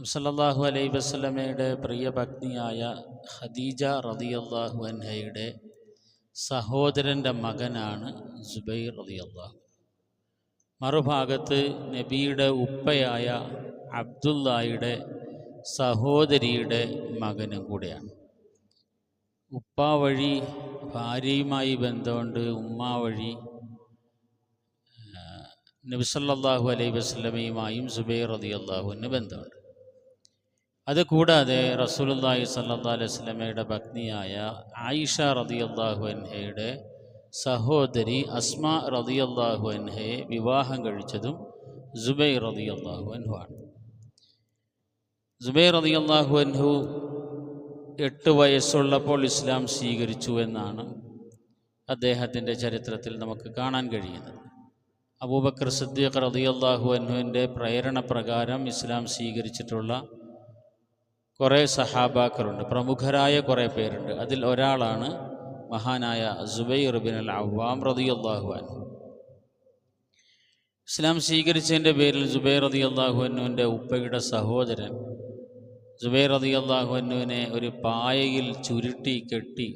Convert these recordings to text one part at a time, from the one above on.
സല്ലല്ലാഹു അലൈ വസ്ലമയുടെ പ്രിയ ഭക്തിയായ ഖദീജ റളിയല്ലാഹു അൻഹയുടെ സഹോദരന്റെ മകനാണ് സുബൈർ റളിയല്ലാഹു മറുഭാഗത്ത് നബിയുടെ ഉപ്പയായ അബ്ദുല്ലായുടെ സഹോദരിയുടെ മകനും കൂടെയാണ്. ഉപ്പ വഴി ഭാര്യയുമായി ബന്ധമുണ്ട്. ഉമ്മ വഴി നബിസല്ലാഹു അലൈ വസ്ലമയുമായും സുബൈർ റതി അള്ളാഹുവിന് ബന്ധമുണ്ട്. അതുകൂടാതെ റസൂലുല്ലാഹി സല്ലാ അലൈഹി സ്വലമയുടെ ഭഗ്നിയായ ആയിഷ റതി അള്ളാഹു അൻഹയുടെ സഹോദരി അസ്മ റതി അള്ളാഹു അൻഹയെ വിവാഹം കഴിച്ചതും സുബൈർ റതി അള്ളാഹു അൻഹു ആണ് സുബൈർ റതി അള്ളാഹു അൻഹു എട്ട് വയസ്സുള്ളപ്പോൾ ഇസ്ലാം സ്വീകരിച്ചു എന്നാണ് അദ്ദേഹത്തിന്റെ ചരിത്രത്തിൽ നമുക്ക് കാണാൻ കഴിയുന്നത്. അബൂബക്കർ സിദ്ദീഖ് റളിയല്ലാഹു അൻഹുവിന്റെ പ്രേരണ പ്രകാരം ഇസ്ലാം സ്വീകരിച്ചിട്ടുള്ള കുറേ സഹാബാക്കളുണ്ട്. പ്രമുഖരായ കുറേ പേരുണ്ട്. അതിൽ ഒരാളാണ് മഹാനായ സുബൈർ ബിൻ അൽ അവാം റളിയല്ലാഹു അൻഹു. ഇസ്ലാം സ്വീകരിച്ചതിന്റെ പേരിൽ സുബൈർ റതി അള്ളാഹുവന്നുവിന്റെ ഉപ്പയുടെ സഹോദരൻ സുബൈർ റതി അള്ളാഹുവന്നുവിനെ ഒരു പായയിൽ ചുരുട്ടി കെട്ടി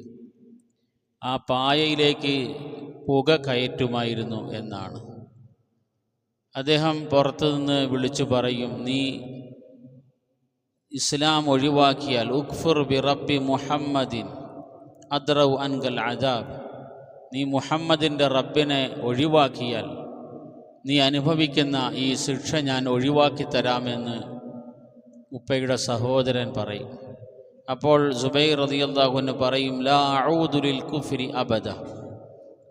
ആ പായയിലേക്ക് പുക കയറ്റുമായിരുന്നു എന്നാണ്. അദ്ദേഹം പുറത്തു നിന്ന് വിളിച്ചു പറയും നീ ഇസ്ലാം ഒഴിവാക്കിയാൽ ഉഖ്ഫുർ ബി റബ്ബി മുഹമ്മദിൻ അദ്റവ് അൻകൽ അദാബ്. നീ മുഹമ്മദിന്റെ റബ്ബിനെ ഒഴിവാക്കിയാൽ നീ അനുഭവിക്കുന്ന ഈ ശിക്ഷ ഞാൻ ഒഴിവാക്കി തരാമെന്ന് ഉപ്പയുടെ സഹോദരൻ പറയും. അപ്പോൾ സുബൈർ റതിയല്ലാഹുവിന് പറയും ലാ ഔദുലിൽ കുഫ്രി അബദ.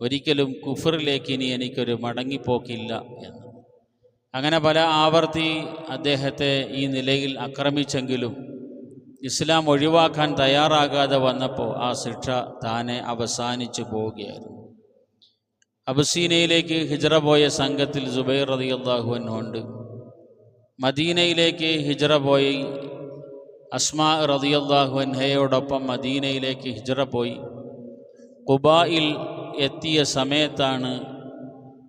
ഒരിക്കലും കുഫറിലേക്ക് ഇനി എനിക്കൊരു മടങ്ങിപ്പോക്കില്ല എന്ന്. അങ്ങനെ പല ആവർത്തി അദ്ദേഹത്തെ ഈ നിലയിൽ ആക്രമിച്ചെങ്കിലും ഇസ്ലാം ഒഴിവാക്കാൻ തയ്യാറാകാതെ വന്നപ്പോൾ ആ ശിക്ഷ താനെ അവസാനിച്ചു പോവുകയായിരുന്നു. അബസീനയിലേക്ക് ഹിജറ പോയ സംഘത്തിൽ സുബൈർ റതിയല്ലാഹുവിനുണ്ട് മദീനയിലേക്ക് ഹിജറ പോയി അസ്മാ അള്ളാഹു അൻഹയോടൊപ്പം മദീനയിലേക്ക് ഹിജറ പോയി. കുബായിൽ എത്തിയ സമയത്താണ്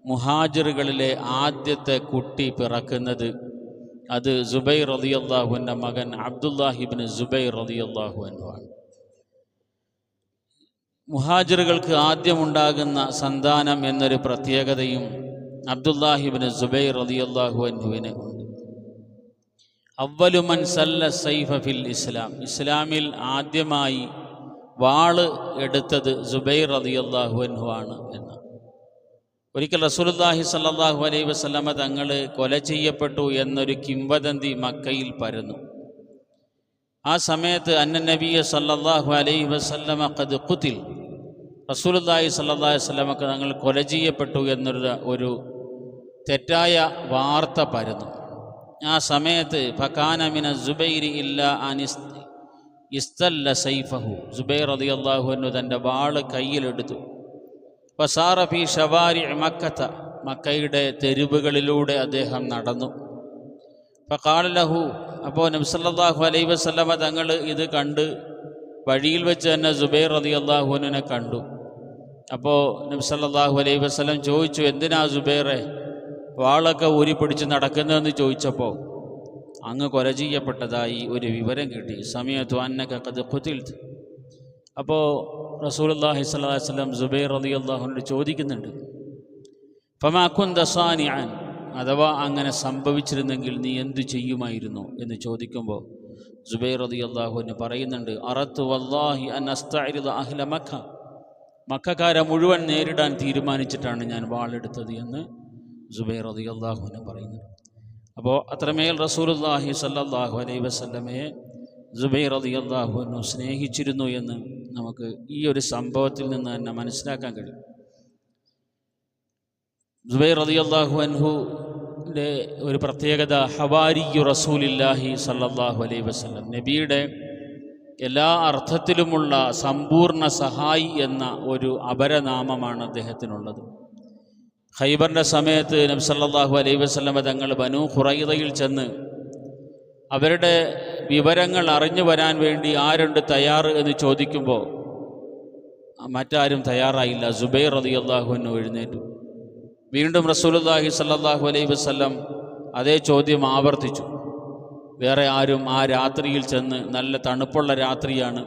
മുഹാജിറുകളിലെ ആദ്യത്തെ കുട്ടി പിറക്കുന്നത് അത് സുബൈർ റതിയല്ലാഹുവിന്റെ മകൻ അബ്ദുല്ലാഹിബിന് സുബൈർ റതിയല്ലാഹു ആണ്. മുഹാജിറുകൾക്ക് ആദ്യമുണ്ടാകുന്ന സന്താനം എന്നൊരു പ്രത്യേകതയും അബ്ദുല്ലാഹിബിന് സുബൈർ റതിയല്ലാഹു അൻഹുവിന് ഉണ്ട്. അവലുമൻ സല്ല സൈഫ ഫിൽ ഇസ്ലാം. ഇസ്ലാമിൽ ആദ്യമായി വാൾ എടുത്തത് സുബൈർ റതിയല്ലാഹു അൻഹു ആണ് എന്ന് ഒരിക്കൽ റസൂലുല്ലാഹി സല്ലാഹു അലൈഹി വസ്ലമ തങ്ങൾ കൊല ചെയ്യപ്പെട്ടു എന്നൊരു കിംവദന്തി മക്കയിൽ പരന്നു. ആ സമയത്ത് അന്ന നബിയ സല്ലാഹു അലൈഹി വസല്ലമ കത് കുത്തിൽ റസൂലുല്ലാഹി സല്ലാഹു വസ്ലമക്ക് തങ്ങൾ കൊല ചെയ്യപ്പെട്ടു എന്നൊരു ഒരു തെറ്റായ വാർത്ത പരന്നു. ആ സമയത്ത് ഫക്കാനമിന ജുബൈരി ഇല്ല അനിസ് ഇസ്തല്ല സൈഫഹു. ജുബൈർ അലി അള്ളാഹു എന്നു തന്റെ വാൾ കയ്യിലെടുത്തു. ഫസാറഫി ഷവാരി മക്കത്ത മക്കയുടെ തെരുവുകളിലൂടെ അദ്ദേഹം നടന്നു. ഫക്കാലഹു അപ്പോൾ നബ്സല്ലാഹു അലൈ വസ്ലമ തങ്ങൾ ഇത് കണ്ട് വഴിയിൽ വെച്ച് തന്നെ സുബൈർ റതി അള്ളാഹുവിനെ കണ്ടു. അപ്പോൾ നബ്സല്ലാഹു അലൈ വസ്ലം ചോദിച്ചു എന്തിനാ സുബൈറെ വാളൊക്കെ ഊരി ഊരിപ്പിടിച്ച് നടക്കുന്നതെന്ന് ചോദിച്ചപ്പോൾ അങ്ങ് കൊല ചെയ്യപ്പെട്ടതായി ഒരു വിവരം കിട്ടി. സമയത്ത് അന്നൊക്കെ കത് കുതിൽ അപ്പോൾ റസൂലുല്ലാഹി സ്വല്ലാ വല്ലം ജുബൈർ അലി അള്ളാഹുനോട് ചോദിക്കുന്നുണ്ട് ഫമാക്കുൻ ദസാനി ആൻ അഥവാ അങ്ങനെ സംഭവിച്ചിരുന്നെങ്കിൽ നീ എന്തു ചെയ്യുമായിരുന്നു എന്ന് ചോദിക്കുമ്പോൾ ജുബൈർ അലി അള്ളാഹുവിന് പറയുന്നുണ്ട് അറത്ത് വല്ലാഹി അൻ അസ്താരിദ അഹ്ല മക്ക. മക്കാരെ മുഴുവൻ നേരിടാൻ തീരുമാനിച്ചിട്ടാണ് ഞാൻ വാളെടുത്തത് എന്ന് ജുബൈർ അലി അള്ളാഹുവിന് പറയുന്നത് അപ്പോൾ അത്രമേൽ റസൂലുല്ലാഹി സല്ലാഹു അലൈ വസല്ലമയെ ജുബൈർ അലി അള്ളാഹുവിനു സ്നേഹിച്ചിരുന്നു എന്ന് നമുക്ക് ഈ ഒരു സംഭവത്തിൽ നിന്ന് തന്നെ മനസ്സിലാക്കാൻ കഴിയും. ജുബൈർ അലി അള്ളാഹു അൻഹുന്റെ ഒരു പ്രത്യേകത ഹവാരിയു റസൂലില്ലാഹി സല്ലാഹു അലൈ വസ്ലം നബിയുടെ എല്ലാ അർത്ഥത്തിലുമുള്ള സമ്പൂർണ സഹായി എന്ന ഒരു അപരനാമമാണ് അദ്ദേഹത്തിനുള്ളത്. ഖൈബറിന്റെ സമയത്ത് നബി സല്ലാഹു അലൈ വസ്ലമ തങ്ങൾ ബനു ഖുറൈദയിൽ ചെന്ന് അവരുടെ വിവരങ്ങൾ അറിഞ്ഞു വരാൻ വേണ്ടി ആരുണ്ട് തയ്യാറ് എന്ന് ചോദിക്കുമ്പോൾ മറ്റാരും തയ്യാറായില്ല. സുബൈർ റതി അള്ളാഹുവിന് എഴുന്നേറ്റു. വീണ്ടും റസൂലുല്ലാഹി സല്ലാഹു അലൈ വസ്ലം അതേ ചോദ്യം ആവർത്തിച്ചു. വേറെ ആരും ആ രാത്രിയിൽ ചെന്ന് നല്ല തണുപ്പുള്ള രാത്രിയാണ്.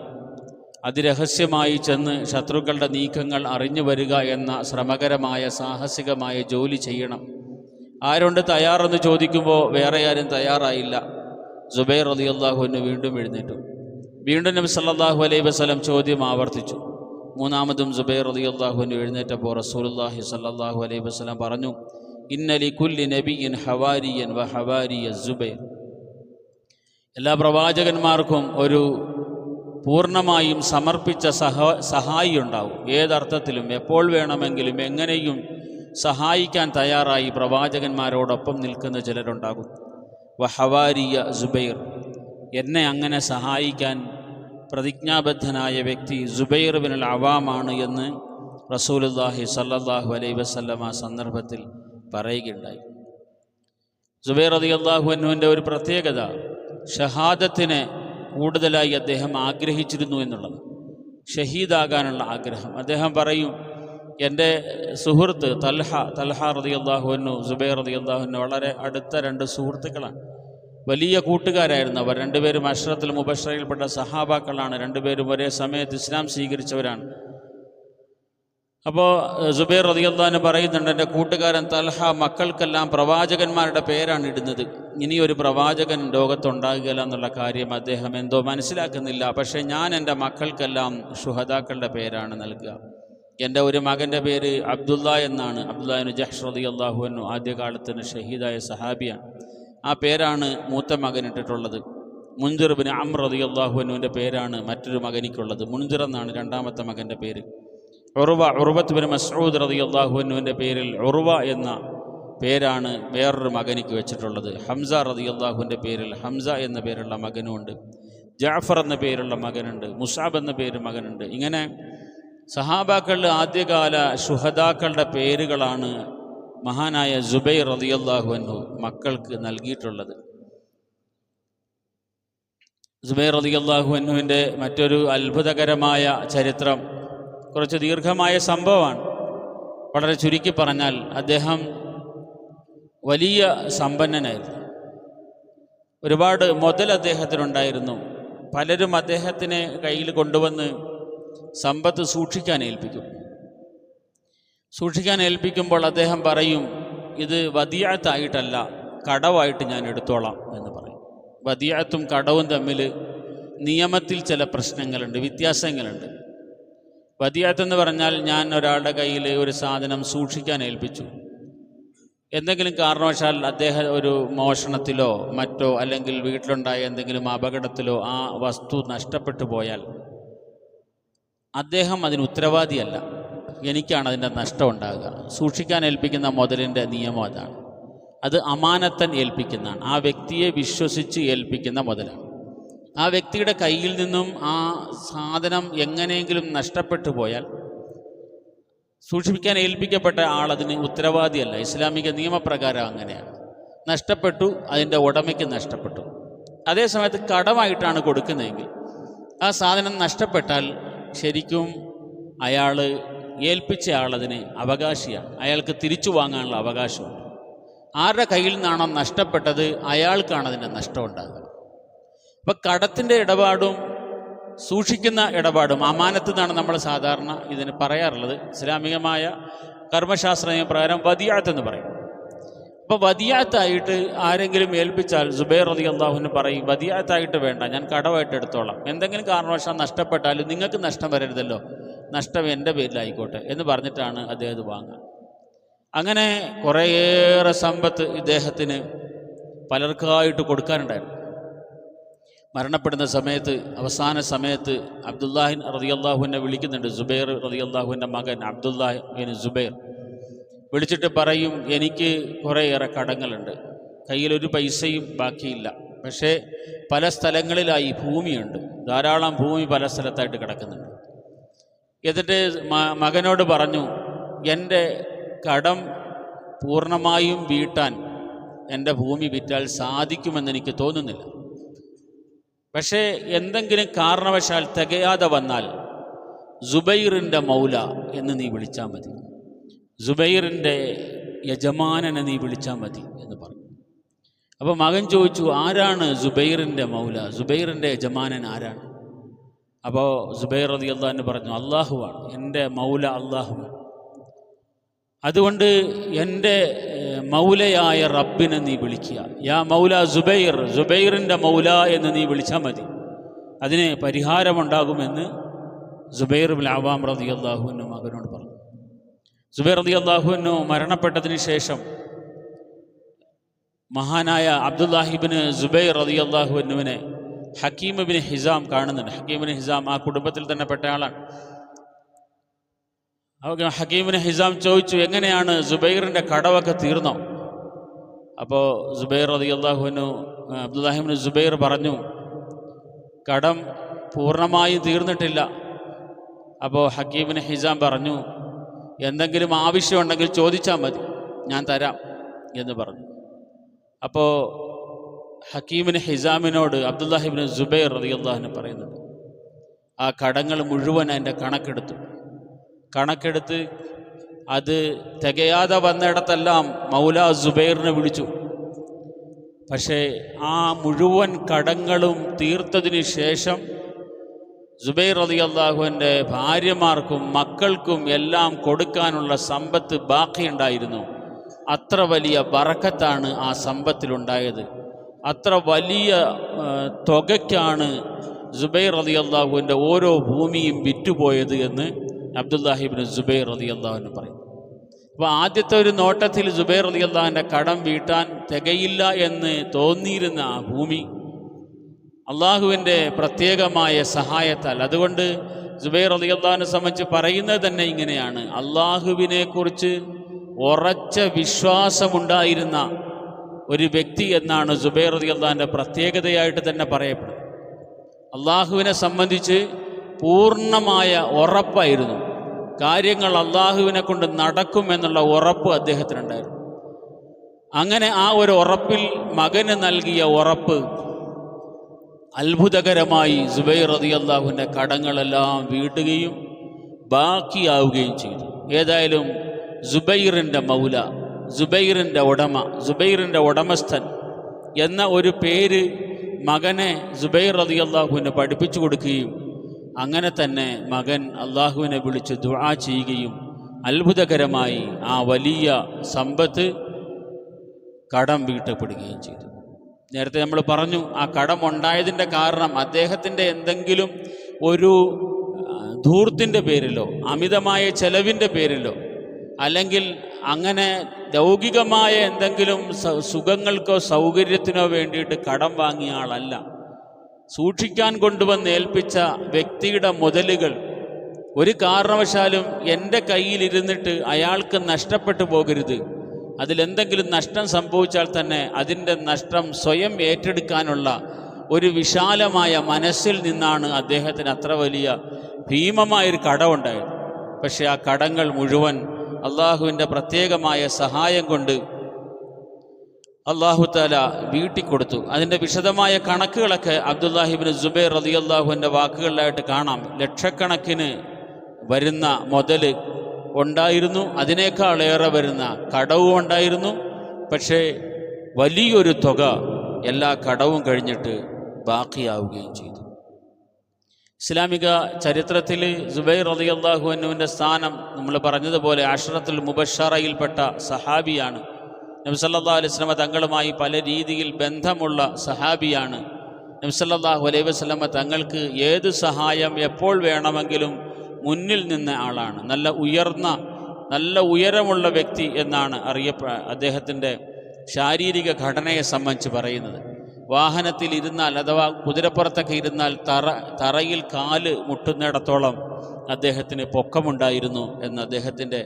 അതിരഹസ്യമായി ചെന്ന് ശത്രുക്കളുടെ നീക്കങ്ങൾ അറിഞ്ഞു വരിക എന്ന ശ്രമകരമായ സാഹസികമായ ജോലി ചെയ്യണം. ആരുണ്ട് തയ്യാറെന്ന് ചോദിക്കുമ്പോൾ വേറെ ആരും തയ്യാറായില്ല. ജുബൈർ അലി അള്ളാഹുവിന് വീണ്ടും എഴുന്നേറ്റു. വീണ്ടും നബി സല്ലാഹു അലൈഹി വസ്ലം ചോദ്യം ആവർത്തിച്ചു. മൂന്നാമതും ജുബൈർ അലി അള്ളാഹുവിന് എഴുന്നേറ്റപ്പോൾ റസൂലുള്ളാഹി സല്ലാഹു അലൈഹി വസ്ലം പറഞ്ഞു ഇന്നലി കുല്ലി നബിയൻ ഹവാരിയൻ വ ഹവാരിയ ജുബൈർ എല്ലാ പ്രവാചകന്മാർക്കും ഒരു പൂർണമായും സമർപ്പിച്ച സഹ സഹായി ഉണ്ടാവും. ഏതർത്ഥത്തിലും എപ്പോൾ വേണമെങ്കിലും എങ്ങനെയും സഹായിക്കാൻ തയ്യാറായി പ്രവാചകന്മാരോടൊപ്പം നിൽക്കുന്ന ചിലരുണ്ടാകും. വഹവാരിയ ജുബൈർ എന്നെ അങ്ങനെ സഹായിക്കാൻ പ്രതിജ്ഞാബദ്ധനായ വ്യക്തി ജുബൈർ അൽ അവാമാണ് എന്ന് റസൂലുല്ലാഹി സല്ലാഹു അലൈ വസ്ല്ലം ആ സന്ദർഭത്തിൽ പറയുകയുണ്ടായി. ജുബൈർ അലി അള്ളാഹു അനുവിന്റെ ഒരു പ്രത്യേകത ഷഹാദത്തിനെ കൂടുതലായി അദ്ദേഹം ആഗ്രഹിച്ചിരുന്നു എന്നുള്ളത്. ഷഹീദാകാനുള്ള ആഗ്രഹം. അദ്ദേഹം പറയും എന്റെ സുഹൃത്ത് തൽഹ തൽഹ റതി അള്ളാഹുവിനു സുബൈർ റതി അള്ളാഹുവിനു വളരെ അടുത്ത രണ്ട് സുഹൃത്തുക്കളാണ്. വലിയ കൂട്ടുകാരായിരുന്നു അവർ. രണ്ടുപേരും അഷ്റത്തിൽ മുബഷറയിൽപ്പെട്ട സഹാബാക്കളാണ്. രണ്ടുപേരും ഒരേ സമയത്ത് ഇസ്ലാം സ്വീകരിച്ചവരാണ്. അപ്പോൾ സുബൈർ റതിയല്ലാന്ന് പറയുന്നുണ്ട് എന്റെ കൂട്ടുകാരൻ തൽഹ മക്കൾക്കെല്ലാം പ്രവാചകന്മാരുടെ പേരാണ് ഇടുന്നത്. ഇനിയൊരു പ്രവാചകൻ ലോകത്തുണ്ടാകുകയില്ല എന്നുള്ള കാര്യം അദ്ദേഹം എന്തോ മനസ്സിലാക്കുന്നില്ല. പക്ഷേ ഞാൻ എന്റെ മക്കൾക്കെല്ലാം ഷുഹദാക്കളുടെ പേരാണ് നൽകുക. എന്റെ ഒരു മകന്റെ പേര് അബ്ദുള്ള എന്നാണ്. അബ്ദുല്ലാഹിന് ജഹ്ഷ് അള്ളാഹു അള്ളാഹുവിനു ആദ്യകാലത്തിന് ഷഹീദായ സഹാബിയാണ്. ആ പേരാണ് മൂത്ത മകൻ ഇട്ടിട്ടുള്ളത്. മുൻജിർബിന് അമ്രതി അള്ളാഹുവിനുവിന്റെ പേരാണ് മറ്റൊരു മകനിക്കുള്ളത് മുൻജിർ എന്നാണ് രണ്ടാമത്തെ മകന്റെ പേര്. ഉറുവ ഉറുവത്ത് ബിൻ മസ്ഊദ് റതി അള്ളാഹുവിനുവിന്റെ പേരിൽ ഉറുവ എന്ന പേരാണ് വേറൊരു മകനിക്ക് വെച്ചിട്ടുള്ളത്. ഹംസ റതി അള്ളാഹുവിന്റെ പേരിൽ ഹംസ എന്ന പേരുള്ള മകനുമുണ്ട്. ജാഫർ എന്ന പേരുള്ള മകനുണ്ട്. മുസാബ് എന്ന പേര് മകനുണ്ട്. ഇങ്ങനെ സഹാബാക്കളുടെ ആദ്യകാല ഷുഹദാക്കളുടെ പേരുകളാണ് മഹാനായ ജുബൈർ റതിയല്ലാഹു അനു മക്കൾക്ക് നൽകിയിട്ടുള്ളത്. ജുബൈർ റതിയല്ലാഹു അനുവിന്റെ മറ്റൊരു അത്ഭുതകരമായ ചരിത്രം കുറച്ച് ദീർഘമായ സംഭവമാണ്. വളരെ ചുരുക്കി പറഞ്ഞാൽ അദ്ദേഹം വലിയ സമ്പന്നനായിരുന്നു. ഒരുപാട് മുതൽ അദ്ദേഹത്തിനുണ്ടായിരുന്നു. പലരും അദ്ദേഹത്തിനെ കയ്യിൽ കൊണ്ടുവന്ന് സമ്പത്ത് സൂക്ഷിക്കാൻ ഏൽപ്പിക്കും. സൂക്ഷിക്കാൻ ഏൽപ്പിക്കുമ്പോൾ അദ്ദേഹം പറയും ഇത് വതിയാത്തായിട്ടല്ല കടവായിട്ട് ഞാൻ എടുത്തോളാം എന്ന് പറയും. വതിയാത്തും കടവും തമ്മിൽ നിയമത്തിൽ ചില പ്രശ്നങ്ങളുണ്ട് വ്യത്യാസങ്ങളുണ്ട്. വതിയാത്തെന്ന് പറഞ്ഞാൽ ഞാൻ ഒരാളുടെ കയ്യിൽ ഒരു സാധനം സൂക്ഷിക്കാൻ ഏൽപ്പിച്ചു. എന്തെങ്കിലും കാരണവശാൽ അദ്ദേഹം ഒരു മോഷണത്തിലോ മറ്റോ അല്ലെങ്കിൽ വീട്ടിലുണ്ടായ എന്തെങ്കിലും അപകടത്തിലോ ആ വസ്തു നഷ്ടപ്പെട്ടു പോയാൽ അദ്ദേഹം അതിന് ഉത്തരവാദിയല്ല. എനിക്കാണ് അതിന്റെ നഷ്ടം ഉണ്ടാകുക സൂക്ഷിക്കാൻ ഏൽപ്പിക്കുന്ന മുതലിന്റെ നിയമം അതാണ്. അത് അമാനത്തൻ ഏൽപ്പിക്കുന്നതാണ്. ആ വ്യക്തിയെ വിശ്വസിച്ച് ഏൽപ്പിക്കുന്ന മുതലാണ്. ആ വ്യക്തിയുടെ കയ്യിൽ നിന്നും ആ സാധനം എങ്ങനെയെങ്കിലും നഷ്ടപ്പെട്ടു പോയാൽ സൂക്ഷിപ്പിക്കാൻ ഏൽപ്പിക്കപ്പെട്ട ആൾ അതിന് ഉത്തരവാദിയല്ല. ഇസ്ലാമിക നിയമപ്രകാരം അങ്ങനെയാണ്. നഷ്ടപ്പെട്ടു അതിന്റെ ഉടമയ്ക്ക് നഷ്ടപ്പെട്ടു. അതേസമയത്ത് കടമായിട്ടാണ് കൊടുക്കുന്നതെങ്കിൽ ആ സാധനം നഷ്ടപ്പെട്ടാൽ ശരിക്കും അയാൾ ഏൽപ്പിച്ച ആളതിന് അവകാശിയാണ് അയാൾക്ക് തിരിച്ചു വാങ്ങാനുള്ള അവകാശമുണ്ട്. ആരുടെ കയ്യിൽ നിന്നാണോ നഷ്ടപ്പെട്ടത് അയാൾക്കാണ് അതിന്റെ നഷ്ടം ഉണ്ടാകുക അപ്പം കടത്തിന്റെ ഇടപാടും സൂക്ഷിക്കുന്ന ഇടപാടും അമാനത്ത് എന്നാണ് നമ്മൾ സാധാരണ ഇതിന് പറയാറുള്ളത്. ഇസ്ലാമികമായ കർമ്മശാസ്ത്ര പ്രകാരം വദിയാത്ത് എന്ന് പറയും. അപ്പോൾ വതിയാത്തായിട്ട് ആരെങ്കിലും ഏൽപ്പിച്ചാൽ സുബൈർ റതി അള്ളാഹുവിന് പറയും വതിയാത്തായിട്ട് വേണ്ട ഞാൻ കടമായിട്ട് എടുത്തോളാം. എന്തെങ്കിലും കാരണവശാൽ നഷ്ടപ്പെട്ടാലും നിങ്ങൾക്ക് നഷ്ടം വരരുതല്ലോ. നഷ്ടം എന്റെ പേരിലായിക്കോട്ടെ എന്ന് പറഞ്ഞിട്ടാണ് അദ്ദേഹം വാങ്ങുക. അങ്ങനെ കുറേയേറെ സമ്പത്ത് ഇദ്ദേഹത്തിന് പലർക്കായിട്ട് കൊടുക്കാനുണ്ടായിരുന്നു. മരണപ്പെടുന്ന സമയത്ത് അവസാന സമയത്ത് അബ്ദുല്ലാഹിൻ റതിയല്ലാഹുവിനെ വിളിക്കുന്നുണ്ട് സുബൈർ റതിയല്ലാഹുവിന്റെ മകൻ അബ്ദുല്ലാഹിൻ സുബൈർ. വിളിച്ചിട്ട് പറയും എനിക്ക് കുറേയേറെ കടങ്ങളുണ്ട്. കയ്യിലൊരു പൈസയും ബാക്കിയില്ല. പക്ഷേ പല സ്ഥലങ്ങളിലായി ഭൂമിയുണ്ട്. ധാരാളം ഭൂമി പല സ്ഥലത്തായിട്ട് കിടക്കുന്നുണ്ട്. എന്നിട്ട് മകനോട് പറഞ്ഞു എന്റെ കടം പൂർണമായും വീട്ടാൻ എന്റെ ഭൂമി വിറ്റാൽ സാധിക്കുമെന്ന് എനിക്ക് തോന്നുന്നില്ല. പക്ഷേ എന്തെങ്കിലും കാരണവശാൽ തികയാതെ വന്നാൽ ജുബൈറിന്റെ മൗല എന്ന് നീ വിളിച്ചാൽ മതി. ജുബൈറിന്റെ യജമാനനെ നീ വിളിച്ചാൽ മതി എന്ന് പറഞ്ഞു. അപ്പോൾ മകൻ ചോദിച്ചു ആരാണ് സുബൈറിന്റെ മൗല? സുബൈറിന്റെ യജമാനൻ ആരാണ്? അപ്പോൾ സുബൈർ റതി അള്ളാഹിന് പറഞ്ഞു അള്ളാഹുവാണ് എന്റെ മൗല അള്ളാഹുവാണ് അതുകൊണ്ട് എന്റെ മൗലയായ റബ്ബിനെ നീ വിളിക്കുക. യാ മൗല സുബൈർ സുബൈറിന്റെ മൗല എന്ന് നീ വിളിച്ചാൽ മതി. അതിന് പരിഹാരമുണ്ടാകുമെന്ന് സുബൈർ അവാം റതി അള്ളാഹുവിന്റെ മകനോട് പറഞ്ഞു. സുബൈർ അലി അള്ളാഹുവിനു മരണപ്പെട്ടതിന് ശേഷം മഹാനായ അബ്ദുല്ലാഹിബിന് സുബൈർ റതി അള്ളാഹുവിനുവിനെ ഹക്കീമിബിന് ഹിസാം കാണുന്നുണ്ട്. ഹക്കീമിന് ഹിസാം ആ കുടുംബത്തിൽ തന്നെ പെട്ട ആളാണ്. അപ്പോൾ ഹക്കീമിന് ഹിസാം ചോദിച്ചു എങ്ങനെയാണ് സുബൈറിന്റെ കടവൊക്കെ തീർന്നോ? അപ്പോൾ സുബൈർ റതി അള്ളാഹുവിനു അബ്ദുല്ലാഹിബിന് സുബൈർ പറഞ്ഞു കടം പൂർണമായും തീർന്നിട്ടില്ല. അപ്പോൾ ഹക്കീമിന് ഹിസാം പറഞ്ഞു എന്തെങ്കിലും ആവശ്യമുണ്ടെങ്കിൽ ചോദിച്ചാൽ മതി. ഞാൻ തരാം എന്ന് പറഞ്ഞു. അപ്പോൾ ഹക്കീമിന് ഹിസാമിനോട് അബ്ദുല്ലാഹിബിന് ജുബൈർ റതിയുല്ലാഹിന് പറയുന്നത് ആ കടങ്ങൾ മുഴുവൻ അതിന്റെ കണക്കെടുത്തു. കണക്കെടുത്ത് അത് തികയാതെ വന്നിടത്തെല്ലാം മൗല ജുബൈറിനെ വിളിച്ചു. പക്ഷേ ആ മുഴുവൻ കടങ്ങളും തീർത്തതിന് ശേഷം സുബൈർ അലി അള്ളാഹുവിന്റെ ഭാര്യമാർക്കും മക്കൾക്കും എല്ലാം കൊടുക്കാനുള്ള സമ്പത്ത് ബാക്കിയുണ്ടായിരുന്നു. അത്ര വലിയ ബറക്കത്താണ് ആ സമ്പത്തിലുണ്ടായത്. അത്ര വലിയ തുകയ്ക്കാണ് സുബൈർ അലി അള്ളാഹുവിന്റെ ഓരോ ഭൂമിയും വിറ്റുപോയത് എന്ന് അബ്ദുല്ലാഹിബിന് സുബൈർ അലി അള്ളാഹുവിന് പറയും അപ്പോൾ ആദ്യത്തെ ഒരു നോട്ടത്തിൽ സുബൈർ അലി അള്ളാഹുവിന്റെ കടം വീട്ടാൻ തികയില്ല എന്ന് തോന്നിയിരുന്ന ആ ഭൂമി അള്ളാഹുവിന്റെ പ്രത്യേകമായ സഹായത്താൽ. അതുകൊണ്ട് ജുബൈർ അലി അള്ളഹാനെ സംബന്ധിച്ച് പറയുന്നത് തന്നെ ഇങ്ങനെയാണ്. അള്ളാഹുവിനെ കുറിച്ച് ഉറച്ച വിശ്വാസമുണ്ടായിരുന്ന ഒരു വ്യക്തി എന്നാണ് ജുബൈർ അലി അള്ളഹാന്റെ പ്രത്യേകതയായിട്ട് തന്നെ പറയപ്പെടുന്നത്. അള്ളാഹുവിനെ സംബന്ധിച്ച് പൂർണമായ ഉറപ്പായിരുന്നു. കാര്യങ്ങൾ അള്ളാഹുവിനെ കൊണ്ട് നടക്കും എന്നുള്ള ഉറപ്പ് അദ്ദേഹത്തിനുണ്ടായിരുന്നു. അങ്ങനെ ആ ഒരു ഉറപ്പിൽ മകന് നൽകിയ ഉറപ്പ് അത്ഭുതകരമായി സുബൈർ റതി അള്ളാഹുവിന്റെ കടങ്ങളെല്ലാം വീട്ടുകയും ബാക്കിയാവുകയും ചെയ്തു. ഏതായാലും സുബൈറിന്റെ മൗല സുബൈറിന്റെ ഉടമ സുബൈറിന്റെ ഉടമസ്ഥൻ എന്ന ഒരു പേര് മകനെ സുബൈർ റതി അള്ളാഹുവിനെ പഠിപ്പിച്ചു കൊടുക്കുകയും അങ്ങനെ തന്നെ മകൻ അള്ളാഹുവിനെ വിളിച്ച് ദുആ ചെയ്യുകയും അത്ഭുതകരമായി ആ വലിയ സമ്പത്ത് കടം വീട്ടപ്പെടുകയും ചെയ്തു. നേരത്തെ നമ്മൾ പറഞ്ഞു ആ കടം ഉണ്ടായതിന്റെ കാരണം അദ്ദേഹത്തിന്റെ എന്തെങ്കിലും ഒരു ധൂർത്തിന്റെ പേരിലോ അമിതമായ ചെലവിന്റെ പേരിലോ അല്ലെങ്കിൽ അങ്ങനെ ലൗകികമായ എന്തെങ്കിലും സുഖങ്ങൾക്കോ സൗകര്യത്തിനോ വേണ്ടിയിട്ട് കടം വാങ്ങിയ ആളല്ല. സൂക്ഷിക്കാൻ കൊണ്ടുവന്ന് ഏൽപ്പിച്ച വ്യക്തിയുടെ മുതലുകൾ ഒരു കാരണവശാലും എന്റെ കയ്യിലിരുന്നിട്ട് അയാൾക്ക് നഷ്ടപ്പെട്ടു പോകരുത്. അതിലെന്തെങ്കിലും നഷ്ടം സംഭവിച്ചാൽ തന്നെ അതിന്റെ നഷ്ടം സ്വയം ഏറ്റെടുക്കാനുള്ള ഒരു വിശാലമായ മനസ്സിൽ നിന്നാണ് അദ്ദേഹത്തിന് അത്ര വലിയ ഭീമമായൊരു കടമുണ്ടായത് പക്ഷേ ആ കടങ്ങൾ മുഴുവൻ അള്ളാഹുവിന്റെ പ്രത്യേകമായ സഹായം കൊണ്ട് അള്ളാഹു താല വീട്ടിക്കൊടുത്തു അതിന്റെ വിശദമായ കണക്കുകളൊക്കെ അബ്ദുല്ലാഹിബിൻ ജുബൈർ അലി അള്ളാഹുവിന്റെ വാക്കുകളിലായിട്ട് കാണാം. ലക്ഷക്കണക്കിന് വരുന്ന മുതൽ ഉണ്ടായിരുന്നു. അതിനേക്കാളേറെ വരുന്ന കടവും ഉണ്ടായിരുന്നു. പക്ഷേ വലിയൊരു തുക എല്ലാ കടവും കഴിഞ്ഞിട്ട് ബാക്കിയാവുകയും ചെയ്തു. ഇസ്ലാമിക ചരിത്രത്തിൽ സുബൈർ റതി അള്ളാഹു അനുവിന്റെ സ്ഥാനം നമ്മൾ പറഞ്ഞതുപോലെ അഷ്റത്തുൽ മുബഷറയിൽപ്പെട്ട സഹാബിയാണ്. നബ്സല്ലാ അലൈവലമ തങ്ങളുമായി പല രീതിയിൽ ബന്ധമുള്ള സഹാബിയാണ്. നബ്സല്ലാഹു അലൈഹി വസല്ലമ തങ്ങൾക്ക് ഏത് സഹായം എപ്പോൾ വേണമെങ്കിലും മുന്നിൽ നിന്ന ആളാണ്. നല്ല ഉയർന്ന നല്ല ഉയരമുള്ള വ്യക്തി എന്നാണ് അറിയപ്പെ അദ്ദേഹത്തിന്റെ ശാരീരിക ഘടനയെ സംബന്ധിച്ച് പറയുന്നത്. വാഹനത്തിൽ ഇരുന്നാൽ അഥവാ കുതിരപ്പുറത്തൊക്കെ ഇരുന്നാൽ തറ തറയിൽ കാൽ മുട്ടുന്നിടത്തോളം അദ്ദേഹത്തിന് പൊക്കമുണ്ടായിരുന്നു എന്ന് അദ്ദേഹത്തിന്റെ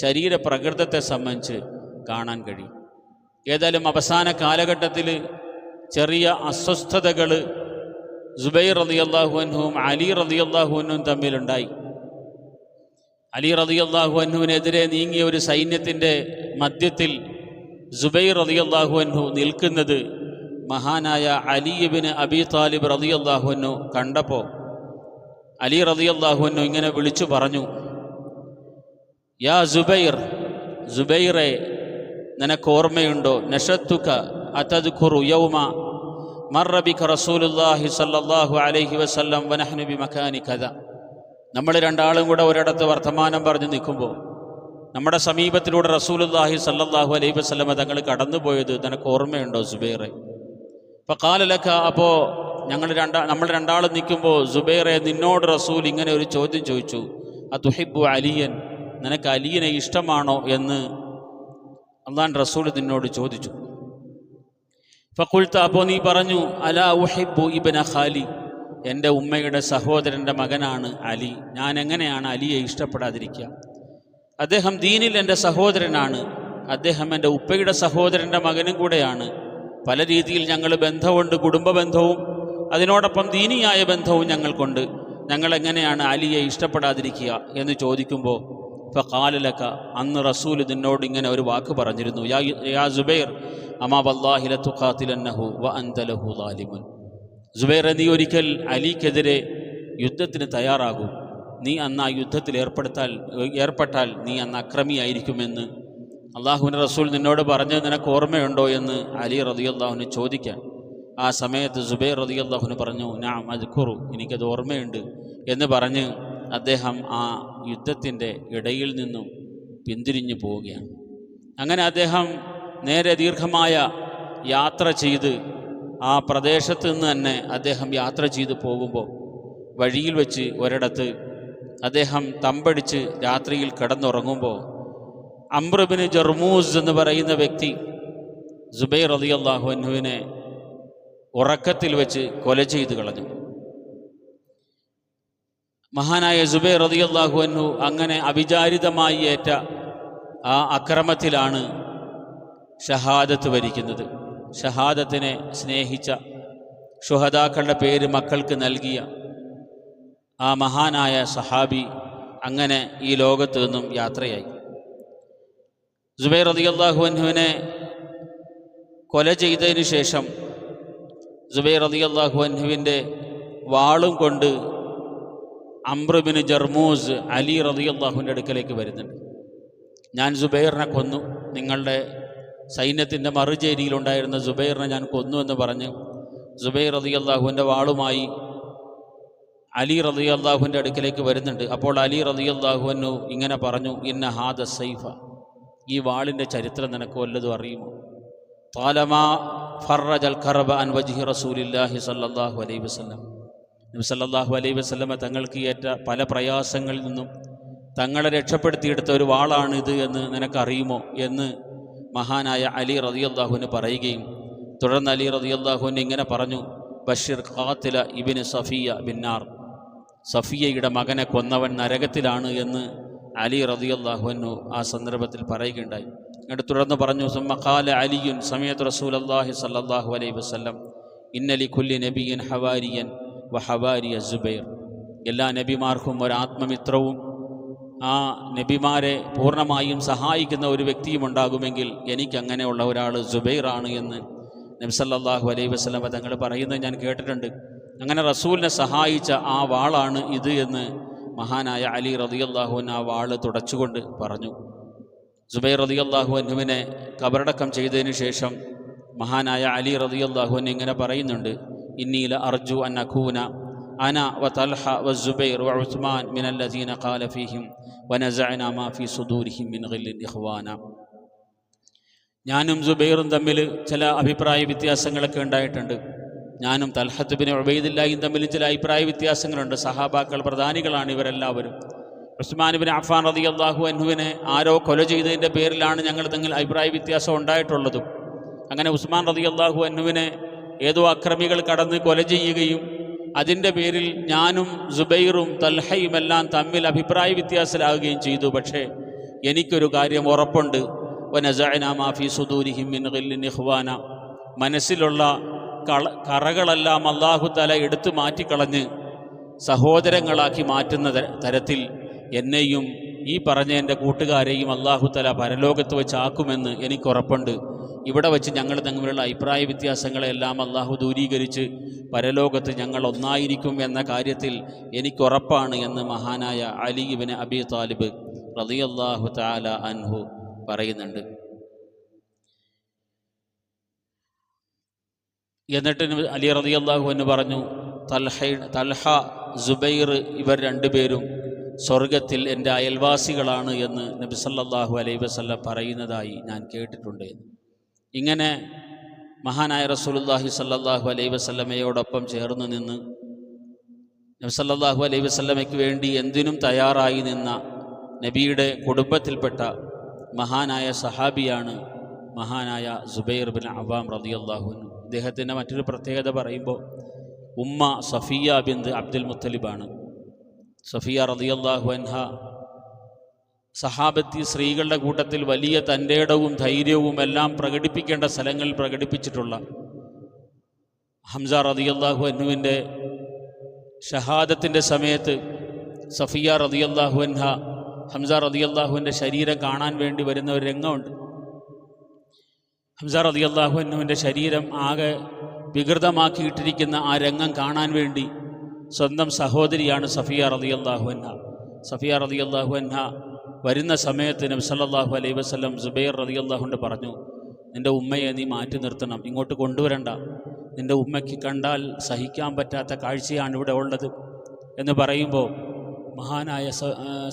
ശരീരപ്രകൃതത്തെ സംബന്ധിച്ച് കാണാൻ കഴിയും. ഏതായാലും അവസാന കാലഘട്ടത്തിൽ ചെറിയ അസ്വസ്ഥതകൾ സുബൈർ റതി അള്ളാഹുവിനും അലി റതി അള്ളാഹുവിനും തമ്മിലുണ്ടായി. അലി റതി അള്ളാഹുവിനുവിനെതിരെ നീങ്ങിയ ഒരു സൈന്യത്തിന്റെ മധ്യത്തിൽ ജുബൈർ റതി അൻഹു നിൽക്കുന്നത് മഹാനായ അലിയബിന് അബി താലിബ് റതി അള്ളാഹുവിനു കണ്ടപ്പോൾ അലി റതി അള്ളാഹുവിനു ഇങ്ങനെ വിളിച്ചു പറഞ്ഞു യാ ജുബൈർ ജുബൈറെ നിനക്ക് ഓർമ്മയുണ്ടോ? നഷത്തുക അതദ്ഖുറു യൗമ മർറ ബിക റസൂലുള്ളാഹി സ്വല്ലല്ലാഹു അലൈഹി വസല്ലം വനഹ്നു മഖാനി കദ. നമ്മൾ രണ്ടാളും കൂടെ ഒരിടത്ത് വർത്തമാനം പറഞ്ഞ് നിൽക്കുമ്പോൾ നമ്മുടെ സമീപത്തിലൂടെ റസൂലുള്ളാഹി സല്ലാഹു അലൈഹി വസല്ലമ തങ്ങൾ കടന്നുപോയത് നിനക്ക് ഓർമ്മയുണ്ടോ സുബൈറെ? അപ്പോൾ കാലലക്ക അപ്പോൾ ഞങ്ങൾ രണ്ടാ നമ്മൾ രണ്ടാളും നിൽക്കുമ്പോൾ സുബൈറെ നിന്നോട് റസൂൽ ഇങ്ങനെ ഒരു ചോദ്യം ചോദിച്ചു. ആ തുഹിബു അലിയൻ നിനക്ക് അലിയനെ ഇഷ്ടമാണോ? എന്ന് അള്ളാൻ റസൂൽ നിന്നോട് ചോദിച്ചു. ഫക്കുൽത്ത അപ്പോൾ നീ പറഞ്ഞു അലാ ഉഹിബു ഇബന ഖാലി. എന്റെ ഉമ്മയുടെ സഹോദരന്റെ മകനാണ് അലി. ഞാൻ എങ്ങനെയാണ് അലിയെ ഇഷ്ടപ്പെടാതിരിക്കുക? അദ്ദേഹം ദീനിൽ എന്റെ സഹോദരനാണ്. അദ്ദേഹം എന്റെ ഉപ്പയുടെ സഹോദരന്റെ മകനും കൂടെയാണ്. പല രീതിയിൽ ഞങ്ങൾ ബന്ധമുണ്ട് കുടുംബ ബന്ധവും അതിനോടൊപ്പം ദീനിയായ ബന്ധവും ഞങ്ങൾക്കുണ്ട്. ഞങ്ങൾ എങ്ങനെയാണ് അലിയെ ഇഷ്ടപ്പെടാതിരിക്കുക എന്ന് ചോദിക്കുമ്പോൾ ഫാലലക്ക അന്ന് റസൂൽ നിന്നോട് ഇങ്ങനെ ഒരു വാക്ക് പറഞ്ഞിരുന്നു. യാ യാ ജുബൈർ അമാ വല്ലാഹിലത്തുഖാത്തിലന്നഹു വ അന്തലഹു ലാലിമുൻ. ജുബൈർ നീ ഒരിക്കൽ അലിക്കെതിരെ യുദ്ധത്തിന് തയ്യാറാകൂ. നീ അന്ന് ആ യുദ്ധത്തിൽ ഏർപ്പെടുത്താൽ ഏർപ്പെട്ടാൽ നീ അന്ന് അക്രമിയായിരിക്കുമെന്ന് അള്ളാഹുവിന്റെ റസൂൽ നിന്നോട് പറഞ്ഞത് നിനക്ക് ഓർമ്മയുണ്ടോ എന്ന് അലി റതിയല്ലാഹുവിന് ചോദിക്കാൻ. ആ സമയത്ത് സുബൈർ റതിയല്ലാഹുവിന് പറഞ്ഞു ഞാൻ അജ്ഖുറു എനിക്കത് ഓർമ്മയുണ്ട്. എന്ന് പറഞ്ഞ് അദ്ദേഹം ആ യുദ്ധത്തിന്റെ ഇടയിൽ നിന്നും പിന്തിരിഞ്ഞു പോവുകയാണ്. അങ്ങനെ അദ്ദേഹം നേരെ ദീർഘമായ യാത്ര ചെയ്ത് ആ പ്രദേശത്ത് നിന്ന് തന്നെ അദ്ദേഹം യാത്ര ചെയ്ത് പോകുമ്പോൾ വഴിയിൽ വെച്ച് ഒരിടത്ത് അദ്ദേഹം തമ്പടിച്ച് രാത്രിയിൽ കിടന്നുറങ്ങുമ്പോൾ അമ്രബിന് ജർമൂസ് എന്ന് പറയുന്ന വ്യക്തി ജുബൈർ അലി അള്ളാഹുവിനെ ഉറക്കത്തിൽ വെച്ച് കൊല ചെയ്ത് കളഞ്ഞു. മഹാനായ ജുബൈർ അലി അള്ളാഹു അങ്ങനെ അവിചാരിതമായി ഏറ്റ ആ അക്രമത്തിലാണ് ഷഹാദത്ത് വരിക്കുന്നത്. ഷഹാദത്തിനെ സ്നേഹിച്ച ഷുഹദാക്കളുടെ പേര് മക്കൾക്ക് നൽകിയ ആ മഹാനായ സഹാബി അങ്ങനെ ഈ ലോകത്തു നിന്നും യാത്രയായി. ജുബൈർ റതി അള്ളാഹുവിനെ കൊല ചെയ്തതിന് ശേഷം ജുബൈർ റതി അള്ളാഹുവിന്റെ വാളും കൊണ്ട് അമ്രുബിന് ജർമൂസ് അലി റതി അള്ളാഹുവിന്റെ അടുക്കലേക്ക് വരുന്നുണ്ട്. ഞാൻ ജുബൈറിനെ കൊന്നു. നിങ്ങളുടെ സൈന്യത്തിന്റെ മറുചേരിയിലുണ്ടായിരുന്ന ജുബൈറിനെ ഞാൻ കൊന്നു എന്ന് പറഞ്ഞ് ജുബൈർ റതി അള്ളാഹുവിന്റെ വാളുമായി അലി റതി അള്ളാഹുവിന്റെ അടുക്കിലേക്ക് വരുന്നുണ്ട്. അപ്പോൾ അലി റതി അള്ളാഹുവിനു ഇങ്ങനെ പറഞ്ഞു ഇന്ന ഹാദ സൈഫ ഈ വാളിന്റെ ചരിത്രം നിനക്ക് വല്ലതും അറിയുമോ? താലമാ ഫറജ് അൽ ഖറബ അൻ വജിഹി റസൂലില്ലാഹി സല്ലല്ലാഹു അലൈഹി വസല്ലം. നബി സല്ലാഹു അലൈഹി വസല്ലമ തങ്ങൾക്ക് ഏറ്റ പല പ്രയാസങ്ങളിൽ നിന്നും തങ്ങളെ രക്ഷപ്പെടുത്തിയെടുത്ത ഒരു വാളാണിത് എന്ന് നിനക്കറിയുമോ എന്ന് മഹാനായ അലി റതിയല്ലാഹുവിന് പറയുകയും തുടർന്ന് അലി റതിയല്ലാഹുവിന് ഇങ്ങനെ പറഞ്ഞു ബഷീർ ഖാത്തില ഇബിന് സഫിയ ബിന്നാർ. സഫിയയുടെ മകനെ കൊന്നവൻ നരകത്തിലാണ് എന്ന് അലി റതിയല്ലാഹുവിനു ആ സന്ദർഭത്തിൽ പറയുകയുണ്ടായി. എന്നിട്ട് തുടർന്ന് പറഞ്ഞു സുമ്മഖാല അലിയുൻ സമയത്ത് റസൂൽ അള്ളാഹി സല്ലാഹു അലൈ വസ്ലം ഇന്നലി കുല്ലി നബിയൻ ഹവാരിയൻ വ ഹവാരിയ ജുബൈർ എല്ലാ നബിമാർക്കും ഒരാത്മമിത്രവും ആ നബിമാരെ പൂർണമായും സഹായിക്കുന്ന ഒരു വ്യക്തിയും ഉണ്ടാകുമെങ്കിൽ എനിക്കങ്ങനെയുള്ള ഒരാൾ ജുബൈറാണ് എന്ന് നബ്സല്ലാഹു അലൈഹി വസ്ലമ തങ്ങൾ പറയുന്നത് ഞാൻ കേട്ടിട്ടുണ്ട്. അങ്ങനെ റസൂലിനെ സഹായിച്ച ആ വാളാണ് ഇത് എന്ന് മഹാനായ അലി റതിയല്ലാഹുവിൻ ആ വാൾ തുടച്ചുകൊണ്ട് പറഞ്ഞു. ജുബൈർ റതിയല്ലാഹു അനുവിനെ കബറടക്കം ചെയ്തതിന് ശേഷം മഹാനായ അലി റതിയല്ലാഹുവിൻ ഇങ്ങനെ പറയുന്നുണ്ട്. ഇന്നീല അർജു അൻ അഖൂന അന വ തൽഹ വ من الذين ഉസ്മാൻ فيهم ونزعنا ഖാല ഫീഹിം صدورهم മിൻ ഗില്ലിൻ ഇഖ്വാന ഞാനും ജുബൈറും തമ്മിൽ ചില അഭിപ്രായ വ്യത്യാസങ്ങളൊക്കെ ഉണ്ടായിട്ടുണ്ട്. ഞാനും തൽഹത്ത് ബിൻ ഉബൈദില്ലായും തമ്മിൽ ചില അഭിപ്രായ വ്യത്യാസങ്ങളുണ്ട്. സഹാബാക്കൾ പ്രധാനികളാണ് ഇവരെല്ലാവരും. ഉസ്മാൻ ബിൻ അഫാൻ റതി അള്ളാഹു അൻഹുവിനെ ആരോ കൊല ചെയ്തതിന്റെ പേരിലാണ് ഞങ്ങൾ തമ്മിൽ അഭിപ്രായ വ്യത്യാസം ഉണ്ടായിട്ടുള്ളതും. അങ്ങനെ ഉസ്മാൻ റതി അള്ളാഹു അൻഹുവിനെ ഏതോ അക്രമികൾ കടന്ന് കൊല ചെയ്യുകയും അതിന്റെ പേരിൽ ഞാനും ജുബൈറും തൽഹയും എല്ലാം തമ്മിൽ അഭിപ്രായ വ്യത്യാസത്തിലാവുകയും ചെയ്തു. പക്ഷേ എനിക്കൊരു കാര്യം ഉറപ്പുണ്ട്. മാഫി സുദൂരിഹിം മിൻ മനസ്സിലുള്ള കള കറകളെല്ലാം അള്ളാഹു തല എടുത്തു മാറ്റിക്കളഞ്ഞ് സഹോദരങ്ങളാക്കി മാറ്റുന്ന തരത്തിൽ എന്നെയും ഈ പറഞ്ഞ എന്റെ കൂട്ടുകാരെയും അള്ളാഹു തല പരലോകത്ത് വെച്ചാക്കുമെന്ന് എനിക്കുറപ്പുണ്ട്. ഇവിടെ വെച്ച് ഞങ്ങൾ തമ്മിലുള്ള അഭിപ്രായ വ്യത്യാസങ്ങളെല്ലാം അള്ളാഹു ദൂരീകരിച്ച് പരലോകത്ത് ഞങ്ങൾ ഒന്നായിരിക്കും എന്ന കാര്യത്തിൽ എനിക്കുറപ്പാണ് എന്ന് മഹാനായ അലി ഇബിന് അബി താലിബ് റളിയല്ലാഹു താല അൻഹു പറയുന്നുണ്ട് എന്നിട്ട് അലി റതി അള്ളാഹു എന്ന് പറഞ്ഞു തൽഹ തൽഹ ജുബൈർ ഇവർ രണ്ടുപേരും സ്വർഗത്തിൽ എന്റെ അയൽവാസികളാണ് എന്ന് നബി സല്ലല്ലാഹു അലൈഹി വസല്ലം പറയുന്നതായി ഞാൻ കേട്ടിട്ടുണ്ട് എന്ന്. ഇങ്ങനെ മഹാനായ റസൂലുള്ളാഹി സല്ലല്ലാഹു അലൈഹി വസല്ലമയോടൊപ്പം ചേർന്ന് നിന്ന് നബി സല്ലല്ലാഹു അലൈഹി വസല്ലമയ്ക്ക് വേണ്ടി എന്തിനും തയ്യാറായി നിന്ന നബിയുടെ കുടുംബത്തിൽപ്പെട്ട മഹാനായ സഹാബിയാണ് മഹാനായ സുബൈർ ബിൻ അവാം അൻഹു. ഇദ്ദേഹത്തിന്റെ മറ്റൊരു പ്രത്യേകത പറയുമ്പോൾ ഉമ്മ സഫിയ ബിന്ദ് അബ്ദുൽ മുത്തലിബാണ്. സഫിയ റളിയല്ലാഹു അൻഹ സഹാബത്തി സ്ത്രീകളുടെ കൂട്ടത്തിൽ വലിയ തന്റെ ഇടവും ധൈര്യവും എല്ലാം പ്രകടിപ്പിക്കേണ്ട സ്ഥലങ്ങളിൽ പ്രകടിപ്പിച്ചിട്ടുള്ള ഹംസ റളിയല്ലാഹു അന്നുവിന്റെ ഷഹാദത്തിന്റെ സമയത്ത് സഫിയ റളിയല്ലാഹു അൻഹ ഹംസ റതിയല്ലാഹുവിന്റെ ശരീരം കാണാൻ വേണ്ടി വരുന്ന ഒരു രംഗമുണ്ട്. ഹംസ റളിയല്ലാഹു അന്നുവിന്റെ ശരീരം ആകെ വികൃതമാക്കിയിട്ടിരിക്കുന്ന ആ രംഗം കാണാൻ വേണ്ടി സ്വന്തം സഹോദരിയാണ് സഫിയ റളിയല്ലാഹു അൻഹ. സഫിയ റളിയല്ലാഹു അൻഹ വരുന്ന സമയത്ത് നബി സല്ലല്ലാഹു അലൈഹി വസല്ലം സുബൈർ അള്ളാഹുണ്ട് പറഞ്ഞു നിന്റെ ഉമ്മയെ നീ മാറ്റി നിർത്തണം ഇങ്ങോട്ട് കൊണ്ടുവരണ്ട. നിന്റെ ഉമ്മയ്ക്ക് കണ്ടാൽ സഹിക്കാൻ പറ്റാത്ത കാഴ്ചയാണ് ഇവിടെ ഉള്ളത്. എന്ന് പറയുമ്പോൾ മഹാനായ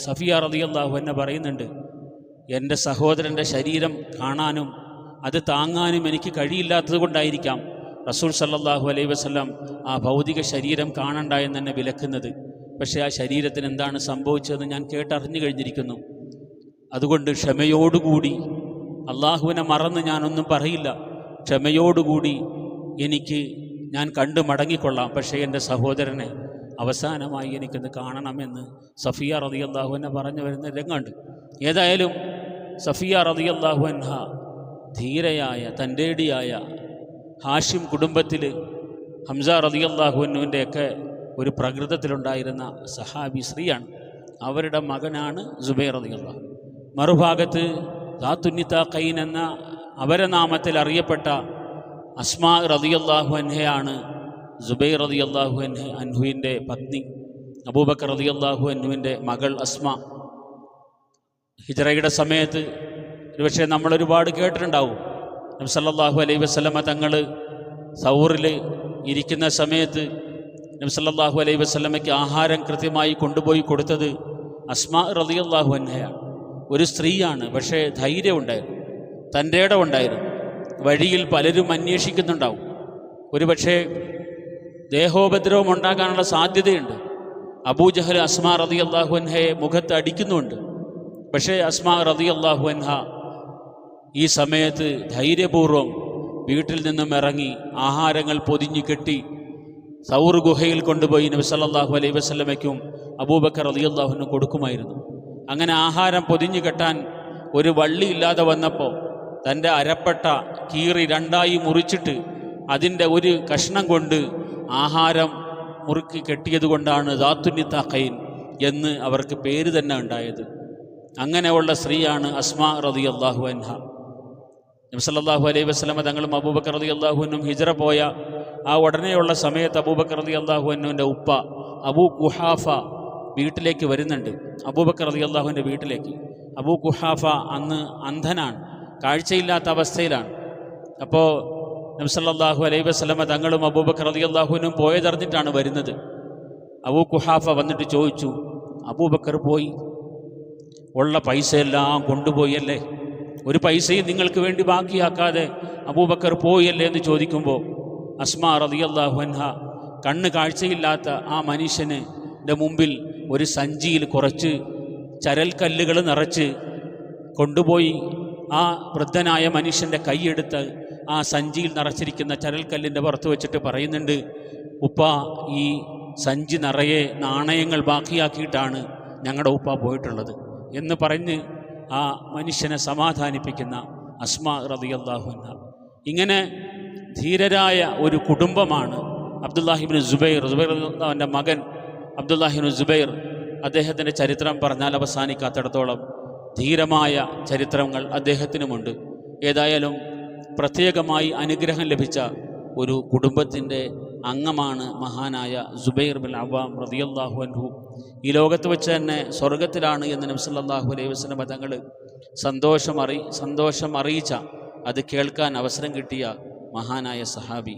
സഫിയ റതി അള്ളാഹു എന്നെ പറയുന്നുണ്ട് എന്റെ സഹോദരന്റെ ശരീരം കാണാനും അത് താങ്ങാനും എനിക്ക് കഴിയില്ലാത്തത് കൊണ്ടായിരിക്കാം റസൂൽ സല്ലാഹു അലൈഹി വസ്ലം ആ ഭൗതിക ശരീരം കാണണ്ട എന്ന് എന്നെ വിലക്കുന്നത്. പക്ഷേ ആ ശരീരത്തിന് എന്താണ് സംഭവിച്ചതെന്ന് ഞാൻ കേട്ടറിഞ്ഞു കഴിഞ്ഞിരിക്കുന്നു. അതുകൊണ്ട് ക്ഷമയോടുകൂടി അള്ളാഹുവിനെ മറന്ന് ഞാനൊന്നും പറയില്ല. ക്ഷമയോടുകൂടി എനിക്ക് ഞാൻ കണ്ടു മടങ്ങിക്കൊള്ളാം. പക്ഷേ എന്റെ സഹോദരനെ അവസാനമായി എനിക്കൊന്ന് കാണണമെന്ന് സഫിയ റതി അള്ളാഹുവിനെ പറഞ്ഞു വരുന്ന രംഗമുണ്ട്. ഏതായാലും സഫിയ റതി അൻഹ ധീരയായ തന്റെടിയായ ഹാഷിം കുടുംബത്തിൽ ഹംസ റതി അള്ളാഹുവിനുവിന്റെയൊക്കെ ഒരു പ്രകൃതത്തിലുണ്ടായിരുന്ന സഹാബി സ്ത്രീയാണ്. അവരുടെ മകനാണ് സുബൈർ റതിയല്ലാഹു മറുഭാഗത്ത് ദാത്തുന്നിത്ത കൈൻ എന്ന അപരനാമത്തിൽ അറിയപ്പെട്ട അസ്മാ റതിയല്ലാഹു അൻഹയാണ് സുബൈർ റതിയല്ലാഹു അൻഹ അൻഹുവിന്റെ പത്നി അബൂബക്കർ റതിയല്ലാഹു അൻഹുവിന്റെ മകൾ അസ്മ. ഹിജറയുടെ സമയത്ത് ഒരുപക്ഷെ നമ്മൾ ഒരുപാട് കേട്ടിട്ടുണ്ടാവും. നബി സല്ലല്ലാഹു അലൈഹി വസ്ലമ തങ്ങൾ സൗറിൽ ഇരിക്കുന്ന സമയത്ത് നബി സല്ലല്ലാഹു അലൈഹി വസ്ലമയ്ക്ക് ആഹാരം കൃത്യമായി കൊണ്ടുപോയി കൊടുത്തത് അസ്മാ റളിയല്ലാഹു അൻഹയാണ്. ഒരു സ്ത്രീയാണ് പക്ഷേ ധൈര്യമുണ്ടായിരുന്നു തന്റെ ഇടമുണ്ടായിരുന്നു വഴിയിൽ പലരും അന്വേഷിക്കുന്നുണ്ടാവും. ഒരുപക്ഷെ ദേഹോപദ്രവം ഉണ്ടാകാനുള്ള സാധ്യതയുണ്ട്. അബൂജഹൽ അസ്മാ റതി അള്ളാഹു അൻഹയെ മുഖത്ത് അടിക്കുന്നുണ്ട് പക്ഷേ അസ്മാ റതി അള്ളാഹു അൻഹ ഈ സമയത്ത് ധൈര്യപൂർവം വീട്ടിൽ നിന്നും ഇറങ്ങി ആഹാരങ്ങൾ പൊതിഞ്ഞു കെട്ടി സൗർ ഗുഹയിൽ കൊണ്ടുപോയി നബി സല്ലല്ലാഹു അലൈഹി വസല്ലമയ്ക്കും അബൂബക്കർ അള്ളാഹുനും കൊടുക്കുമായിരുന്നു. അങ്ങനെ ആഹാരം പൊതിഞ്ഞു കെട്ടാൻ ഒരു വള്ളി ഇല്ലാതെ വന്നപ്പോൾ തന്റെ അരപ്പെട്ട കീറി രണ്ടായി മുറിച്ചിട്ട് അതിന്റെ ഒരു കഷ്ണം കൊണ്ട് ആഹാരം മുറുക്കി കെട്ടിയത് കൊണ്ടാണ് ദാത്തുനിത്തഖൈൻ എന്ന് അവർക്ക് പേര് തന്നെ ഉണ്ടായത്. അങ്ങനെയുള്ള സ്ത്രീയാണ് അസ്മാ അള്ളാഹു അൻഹ. നബി സല്ലല്ലാഹു അലൈഹി വസ്ലമ തങ്ങളും അബൂബക്കർ റതി അള്ളാഹുവിനും ഹിജറ പോയ ആ ഉടനെയുള്ള സമയത്ത് അബൂബക്കർ റതി അള്ളാഹുവിന്റെ ഉപ്പ അബൂ കുഹാഫ വീട്ടിലേക്ക് വരുന്നുണ്ട്. അബൂബക്കർ അലി അള്ളാഹുവിന്റെ വീട്ടിലേക്ക്. അബൂ കുഹാഫ അന്ന് അന്ധനാണ്. കാഴ്ചയില്ലാത്ത അവസ്ഥയിലാണ്. അപ്പോൾ നബി സല്ലല്ലാഹു അലൈഹി വസല്ലമ തങ്ങളും അബൂബക്കർ അലി അള്ളാഹുവിനും പോയതറിഞ്ഞിട്ടാണ് വരുന്നത്. അബൂ കുഹാഫ വന്നിട്ട് ചോദിച്ചു അബൂബക്കർ പോയി? ഉള്ള പൈസയെല്ലാം കൊണ്ടുപോയല്ലേ ഒരു പൈസയും നിങ്ങൾക്ക് വേണ്ടി ബാക്കിയാക്കാതെ അബൂബക്കർ പോയല്ലേ എന്ന് ചോദിക്കുമ്പോൾ അസ്മാ റളിയല്ലാഹു അൻഹ കണ്ണ് കാഴ്ചയില്ലാത്ത ആ മനുഷ്യന് എന്റെ മുമ്പിൽ ഒരു സഞ്ചിയിൽ കുറച്ച് ചരൽക്കല്ലുകൾ നിറച്ച് കൊണ്ടുപോയി ആ വൃദ്ധനായ മനുഷ്യന്റെ കൈയെടുത്ത് ആ സഞ്ചിയിൽ നിറച്ചിരിക്കുന്ന ചരൽക്കല്ലിന്റെ പുറത്ത് വെച്ചിട്ട് പറയുന്നുണ്ട് ഉപ്പ ഈ സഞ്ചി നിറയെ നാണയങ്ങൾ ബാക്കിയാക്കിയിട്ടാണ് ഞങ്ങളുടെ ഉപ്പ പോയിട്ടുള്ളത് എന്ന് പറഞ്ഞ് ആ മനുഷ്യനെ സമാധാനിപ്പിക്കുന്ന അസ്മാ റതിയല്ലാഹുന്ന ഇങ്ങനെ ധീരരായ ഒരു കുടുംബമാണ് അബ്ദുല്ലാഹിബിൻ ജുബൈർ ജുബൈർ അവന്റെ മകൻ അബ്ദുല്ലാഹിബിൻ ജുബൈർ അദ്ദേഹത്തിന്റെ ചരിത്രം പറഞ്ഞാൽ അവസാനിക്കാത്തിടത്തോളം ധീരമായ ചരിത്രങ്ങൾ അദ്ദേഹത്തിനുമുണ്ട്. ഏതായാലും പ്രത്യേകമായി അനുഗ്രഹം ലഭിച്ച ഒരു കുടുംബത്തിന്റെ അംഗമാണ് മഹാനായ ജുബൈർ ബിൻ അവാം റതിയല്ലാഹു അൻഹു. ഈ ലോകത്ത് വെച്ച് തന്നെ സ്വർഗത്തിലാണ് എന്ന് നബി സല്ലല്ലാഹു അലൈഹി വസല്ലം തങ്ങൾ സന്തോഷം അറി സന്തോഷം അറിയിച്ച അത് കേൾക്കാൻ അവസരം കിട്ടിയ മഹാനായ സഹാബി.